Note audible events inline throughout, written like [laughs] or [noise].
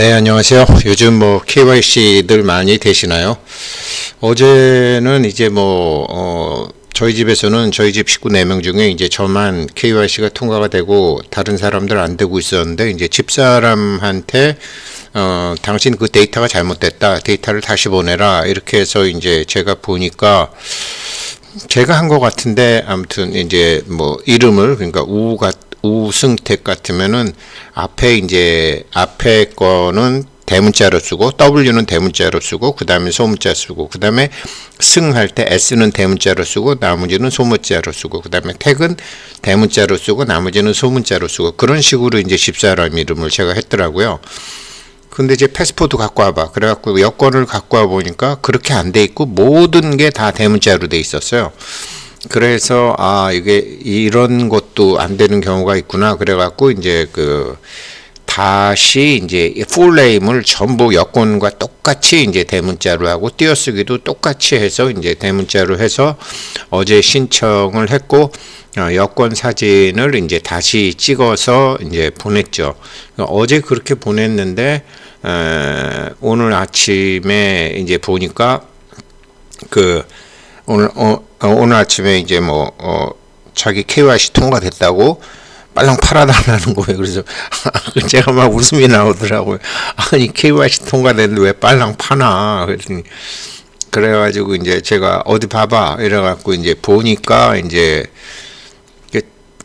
네, 안녕하세요. 요즘 뭐 KYC들 많이 되시나요? 어제는 이제 뭐, 어, 저희 집에서는 저희 집 식구 4명 중에 이제 저만 KYC가 통과가 되고 다른 사람들 안 되고 있었는데 이제 집사람한테 어, 당신 그 데이터가 잘못됐다. 데이터를 다시 보내라. 이렇게 해서 이제 제가 보니까 제가 한 것 같은데 아무튼 이제 뭐 이름을 그러니까 우가 우승택 같으면은 앞에 이제 앞에 거는 대문자로 쓰고 W는 대문자로 쓰고 그 다음에 소문자 쓰고 그 다음에 승할 때 S는 대문자로 쓰고 나머지는 소문자로 쓰고 그 다음에 택은 대문자로 쓰고 나머지는 소문자로 쓰고 그런 식으로 이제 집사람 이름을 제가 했더라고요. 근데 이제 패스포드 갖고 와봐. 그래갖고 여권을 갖고 와 보니까 그렇게 안 돼 있고 모든 게 다 대문자로 돼 있었어요. 그래서 아 이게 이런 것도 안 되는 경우가 있구나. 그래갖고 이제 그 다시 이제 풀네임을 전부 여권과 똑같이 이제 대문자로 하고 띄어쓰기도 똑같이 해서 이제 대문자로 해서 어제 신청을 했고 어, 여권 사진을 이제 다시 찍어서 이제 보냈죠. 어제 그렇게 보냈는데 에, 오늘 아침에 이제 보니까 그 오늘 어, 어, 오늘 아침에 이제 뭐 어, 자기 KYC 통과됐다고 빨랑 팔아달라는 거예요. 그래서 [laughs] 제가 막 웃음이 나오더라고요. 아니 KYC 통과됐는데 왜 빨랑 파나? 그랬더니 그래가지고 이제 제가 어디 봐봐 이래갖고 이제 보니까 이제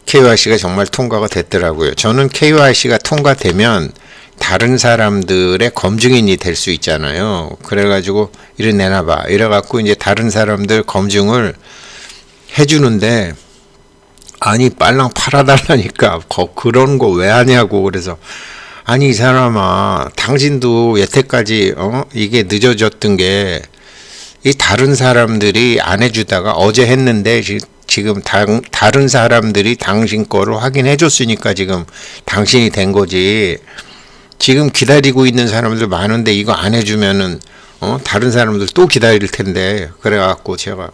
KYC가 정말 통과가 됐더라고요. 저는 KYC가 통과되면 다른 사람들의 검증인이 될 수 있잖아요. 그래가지고 이래 내놔봐. 이래갖고 이제 다른 사람들 검증을 해주는데 아니 빨랑 팔아달라니까 거, 그런 거 왜 하냐고 그래서 아니 이 사람아 당신도 여태까지 어 이게 늦어졌던 게 이 다른 사람들이 안 해주다가 어제 했는데 지금 당, 다른 사람들이 당신 거를 확인해 줬으니까 지금 당신이 된 거지 지금 기다리고 있는 사람들 많은데 이거 안 해주면은 어 다른 사람들 또 기다릴 텐데 그래갖고 제가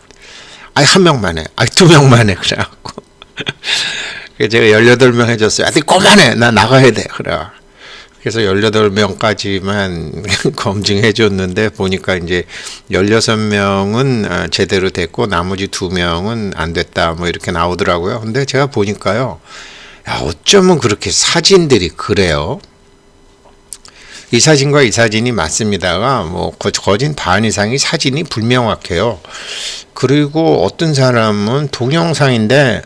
아이 한 명만 해 아이 두 명만 해 그래갖고 [laughs] 제가 18명 해줬어요. 아직 그만해! 나 나가야 돼! 그래. 그래서 18명까지만 [laughs] 검증해 줬는데 보니까 이제 16명은 제대로 됐고 나머지 2명은 안 됐다 뭐 이렇게 나오더라고요. 근데 제가 보니까요. 야, 어쩌면 그렇게 사진들이 그래요. 이 사진과 이 사진이 맞습니다가 뭐 거진 반 이상이 사진이 불명확해요. 그리고 어떤 사람은 동영상인데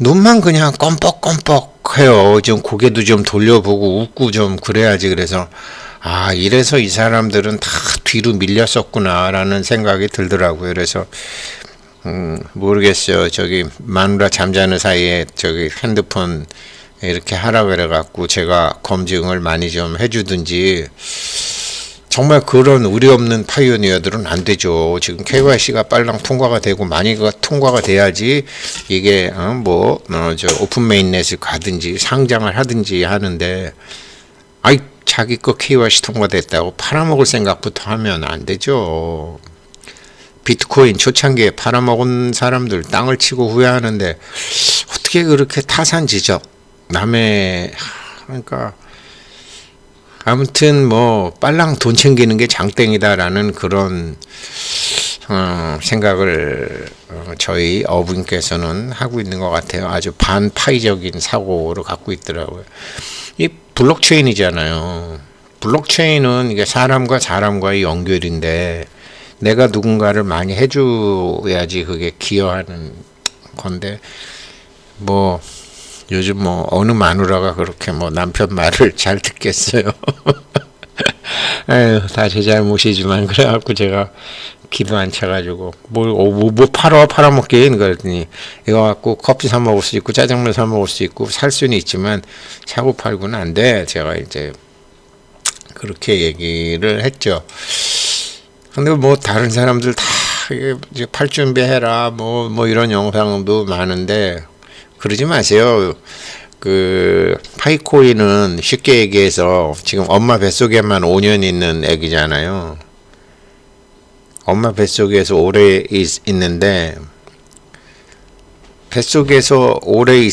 눈만 그냥 껌뻑껌뻑해요. 좀 고개도 좀 돌려보고 웃고 좀 그래야지. 그래서 아 이래서 이 사람들은 다 뒤로 밀렸었구나라는 생각이 들더라고요. 그래서 음, 모르겠어요. 저기 마누라 잠자는 사이에 저기 핸드폰 이렇게 하라 그래갖고 제가 검증을 많이 좀 해주든지 정말 그런 우리 없는 파이오니어들은 안 되죠. 지금 KYC가 빨랑 통과가 되고 많이가 통과가 돼야지 이게 어, 뭐저 어, 오픈 메인넷을 가든지 상장을 하든지 하는데 아이 자기 거 KYC 통과됐다고 팔아먹을 생각부터 하면 안 되죠. 비트코인 초창기에 팔아먹은 사람들 땅을 치고 후회하는데 어떻게 그렇게 타산 지적 남의 그러니까 아무튼 뭐 빨랑 돈 챙기는 게 장땡이다라는 그런 어, 생각을 어, 저희 어부님께서는 하고 있는 것 같아요. 아주 반파이적인 사고를 갖고 있더라고요. 이 블록체인이잖아요. 블록체인은 이게 사람과 사람과의 연결인데 내가 누군가를 많이 해줘야지 그게 기여하는 건데 뭐 요즘 뭐 어느 마누라가 그렇게 뭐 남편 말을 [laughs] 잘 듣겠어요. [laughs] 에휴, 다 제 잘못이지만 그래갖고 제가 기도 안 차가지고 뭘, 뭐, 뭐, 뭐 팔아 팔아먹게 그랬더니 이거 갖고 커피 사 먹을 수 있고 짜장면 사 먹을 수 있고 살 수는 있지만 사고 팔고는 안 돼. 제가 이제 그렇게 얘기를 했죠. 근데 뭐 다른 사람들 다 이제 팔 준비해라 뭐뭐 뭐 이런 영상도 많은데 그러지 마세요. 그 파이코인은 쉽게 얘기해서 지금 엄마 뱃속에만 5년 있는 애기잖아요. 엄마 뱃속에서 오래 있, 있는데 뱃속에서 오래 있,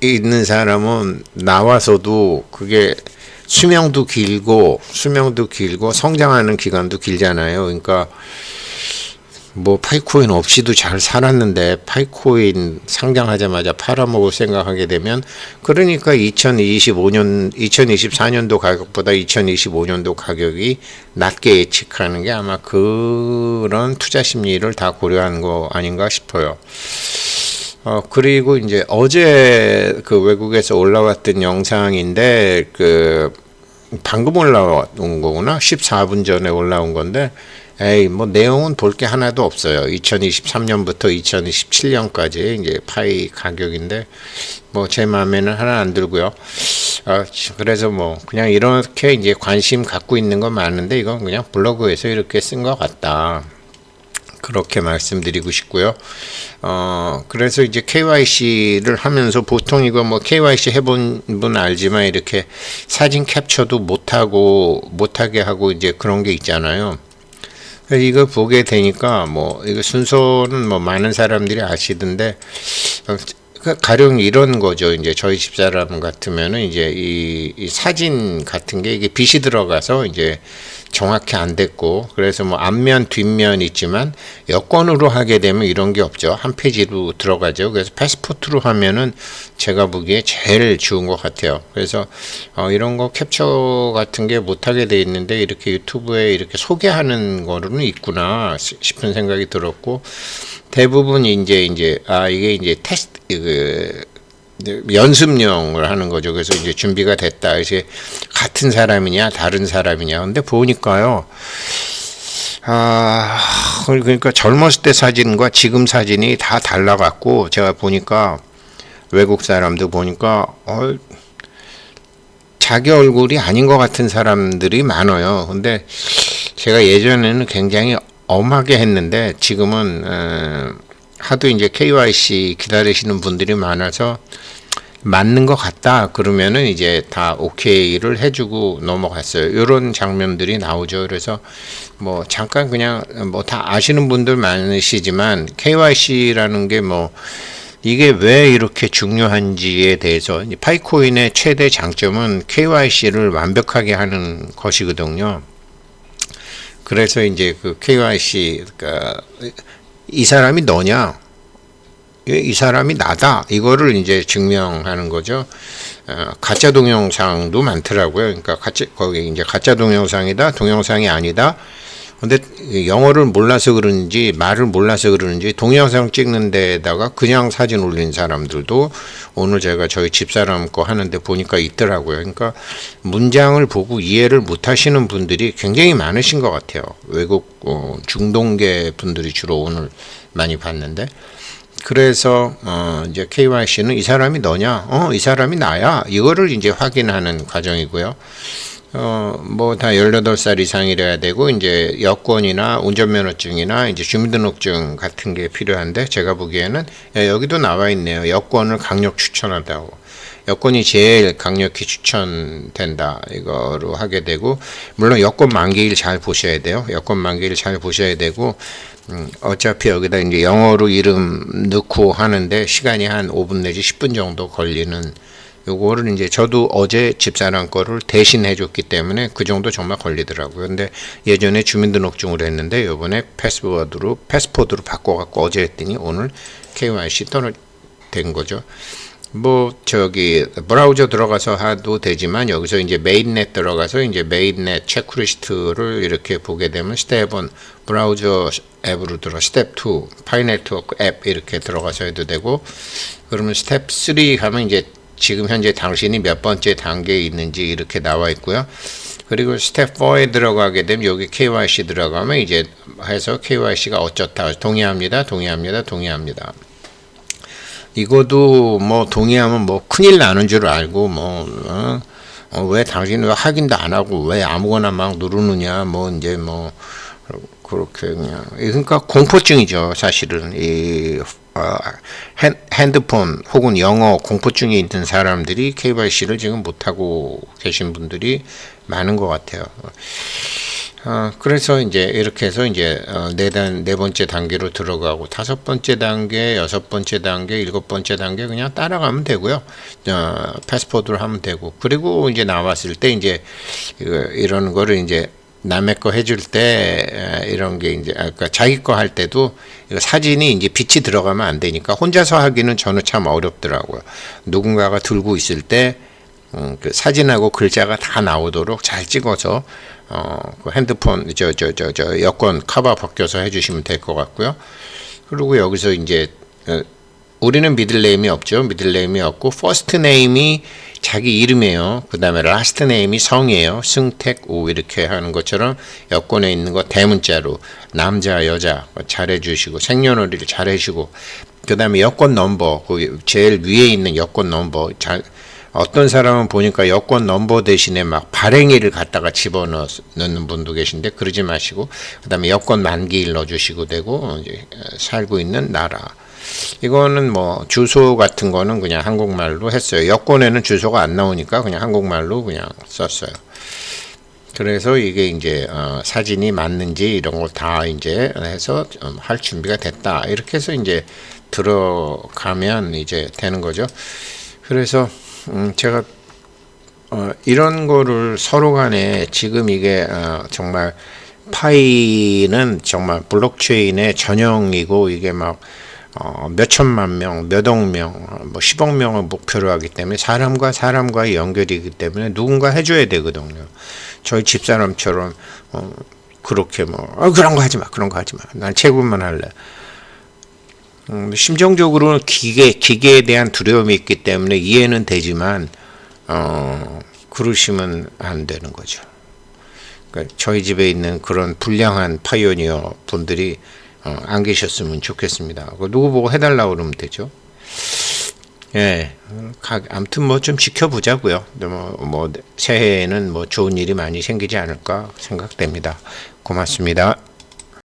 있는 사람은 나와서도 그게 수명도 길고 수명도 길고 성장하는 기간도 길잖아요. 그러니까 뭐 파이코인 없이도 잘 살았는데 파이코인 상장하자마자 팔아먹을 생각하게 되면 그러니까 2025년 2024년도 가격보다 2025년도 가격이 낮게 예측하는 게 아마 그런 투자 심리를 다 고려한 거 아닌가 싶어요. 어 그리고 이제 어제 그 외국에서 올라왔던 영상인데 그 방금 올라온 거구나 14분 전에 올라온 건데 에이 뭐 내용은 볼 게 하나도 없어요. 2023년부터 2027년까지 이제 파이 가격인데 뭐 제 마음에는 하나 안 들고요. 어, 그래서 뭐 그냥 이렇게 이제 관심 갖고 있는 건 많은데 이건 그냥 블로그에서 이렇게 쓴 것 같다. 그렇게 말씀드리고 싶고요. 어, 그래서 이제 KYC를 하면서 보통 이거 뭐 KYC 해본 분 알지만 이렇게 사진 캡처도 못하고, 못하게 하고 이제 그런 게 있잖아요. 이거 보게 되니까 뭐 이거 순서는 뭐 많은 사람들이 아시던데 어, 그 가령 이런 거죠. 이제 저희 집사람 같으면은 이제 이, 이 사진 같은 게 이게 빛이 들어가서 이제 정확히 안 됐고 그래서 뭐 앞면 뒷면 있지만 여권으로 하게 되면 이런 게 없죠. 한 페이지로 들어가죠. 그래서 패스포트로 하면은 제가 보기에 제일 좋은 것 같아요. 그래서 어, 이런 거 캡처 같은 게 못하게 돼 있는데 이렇게 유튜브에 이렇게 소개하는 거로는 있구나 싶은 생각이 들었고 대부분 이제 이제 아 이게 이제 테스트 그 연습용을 하는 거죠. 그래서 이제 준비가 됐다. 이제 같은 사람이냐 다른 사람이냐. 근데 보니까요. 아 그러니까 젊었을 때 사진과 지금 사진이 다 달라갖고 제가 보니까 외국 사람도 보니까 어 자기 얼굴이 아닌 것 같은 사람들이 많아요. 근데 제가 예전에는 굉장히 엄하게 했는데 지금은 어, 하도 이제 KYC 기다리시는 분들이 많아서 맞는 것 같다 그러면은 이제 다 오케이를 해주고 넘어갔어요. 이런 장면들이 나오죠. 그래서 뭐 잠깐 그냥 뭐 다 아시는 분들 많으시지만 KYC라는 게 뭐 이게 왜 이렇게 중요한지에 대해서 파이코인의 최대 장점은 KYC를 완벽하게 하는 것이거든요. 그래서 이제 그 KYC 그러니까 이 사람이 너냐? 이 사람이 나다. 이거를 이제 증명하는 거죠. 어, 가짜 동영상도 많더라고요. 그러니까 가짜 거기 이제 가짜 동영상이다, 동영상이 아니다. 근데 영어를 몰라서 그런지 말을 몰라서 그러는지 동영상 찍는 데다가 그냥 사진 올린 사람들도 오늘 제가 저희 집사람 거 하는데 보니까 있더라고요. 그러니까 문장을 보고 이해를 못 하시는 분들이 굉장히 많으신 것 같아요. 외국 어, 중동계 분들이 주로 오늘 많이 봤는데 그래서 어 이제 KYC는 이 사람이 너냐? 어, 이 사람이 나야. 이거를 이제 확인하는 과정이고요. 어, 뭐 다 18살 이상이래야 되고 이제 여권이나 운전면허증이나 이제 주민등록증 같은 게 필요한데 제가 보기에는 예, 여기도 나와 있네요. 여권을 강력 추천한다고. 여권이 제일 강력히 추천된다 이거로 하게 되고 물론 여권 만기일 잘 보셔야 돼요. 여권 만기일 잘 보셔야 되고 음, 어차피 여기다 이제 영어로 이름 넣고 하는데 시간이 한 5분 내지 10분 정도 걸리는 요거를 이제 저도 어제 집사람 거를 대신 해줬기 때문에 그 정도 정말 걸리더라고요. 근데 예전에 주민등록증으로 했는데 요번에 패스워드로 패스포드로 바꿔갖고 어제 했더니 오늘 KYC 떠는 거죠. 뭐 저기 브라우저 들어가서 하도 되지만 여기서 이제 메인넷 들어가서 이제 메인넷 체크리스트를 이렇게 보게 되면 스텝 1 브라우저 앱으로 들어 스텝 2 파이 네트워크 앱 이렇게 들어가서 해도 되고 그러면 스텝 3 하면 이제 지금 현재 당신이 몇 번째 단계에 있는지 이렇게 나와 있고요. 그리고 스텝 4에 들어가게 되면 여기 KYC 들어가면 이제 해서 KYC가 어쩌다 동의합니다. 동의합니다. 동의합니다. 이거도 뭐 동의하면 뭐 큰일 나는 줄 알고 뭐 어? 어, 왜 당신 왜 확인도 안 하고 왜 아무거나 막 누르느냐 뭐 이제 뭐 그렇게 그냥 그러니까 공포증이죠 사실은 이 어, 핸드폰 혹은 영어 공포증이 있는 사람들이 KYC를 지금 못하고 계신 분들이 많은 것 같아요. 어, 그래서 이제 이렇게 해서 이제 어, 네 단 네 번째 단계로 들어가고 다섯 번째 단계, 여섯 번째 단계, 일곱 번째 단계 그냥 따라가면 되고요. 어, 패스포드를 하면 되고 그리고 이제 나왔을 때 이제 이거, 이런 거를 이제 남의 거 해줄 때 에, 이런 게 이제 아까 자기 거 할 때도 이거 사진이 이제 빛이 들어가면 안 되니까 혼자서 하기는 저는 참 어렵더라고요. 누군가가 들고 있을 때 음, 그 사진하고 글자가 다 나오도록 잘 찍어서 어, 그 핸드폰 저 저 저 저 여권 커버 벗겨서 해주시면 될 것 같고요. 그리고 여기서 이제 어, 우리는 미들네임이 없죠. 미들네임이 없고 퍼스트 네임이 자기 이름이에요. 그 다음에 라스트 네임이 성이에요. 승택 우 이렇게 하는 것처럼 여권에 있는 거 대문자로 남자 여자 잘해주시고 생년월일 잘해주시고 그 다음에 여권 넘버 그 제일 위에 있는 여권 넘버 잘 어떤 사람은 보니까 여권 넘버 대신에 막 발행일을 갖다가 집어넣는 분도 계신데 그러지 마시고 그다음에 여권 만기일 넣어주시고 되고 이제 살고 있는 나라 이거는 뭐 주소 같은 거는 그냥 한국말로 했어요. 여권에는 주소가 안 나오니까 그냥 한국말로 그냥 썼어요. 그래서 이게 이제 어, 사진이 맞는지 이런 걸 다 이제 해서 음, 할 준비가 됐다. 이렇게 해서 이제 들어가면 이제 되는 거죠. 그래서 음, 제가 어, 이런 거를 서로 간에 지금 이게 어, 정말 파이는 정말 블록체인의 전형이고 이게 막 어, 몇천만 명, 몇억 명, 어, 뭐 10억 명을 목표로 하기 때문에 사람과 사람과의 연결이기 때문에 누군가 해줘야 되거든요. 저희 집사람처럼 어, 그렇게 뭐 어, 그런 거 하지 마, 그런 거 하지 마. 난 채굴만 할래. 음, 심정적으로는 기계 기계에 대한 두려움이 있기 때문에 이해는 되지만 어, 그러시면 안 되는 거죠. 그러니까 저희 집에 있는 그런 불량한 파이오니어 분들이 어, 안 계셨으면 좋겠습니다. 그 누구 보고 해달라고 그러면 되죠. 예, 가, 아무튼 뭐 좀 지켜보자고요. 뭐, 뭐 새해에는 뭐 좋은 일이 많이 생기지 않을까 생각됩니다. 고맙습니다.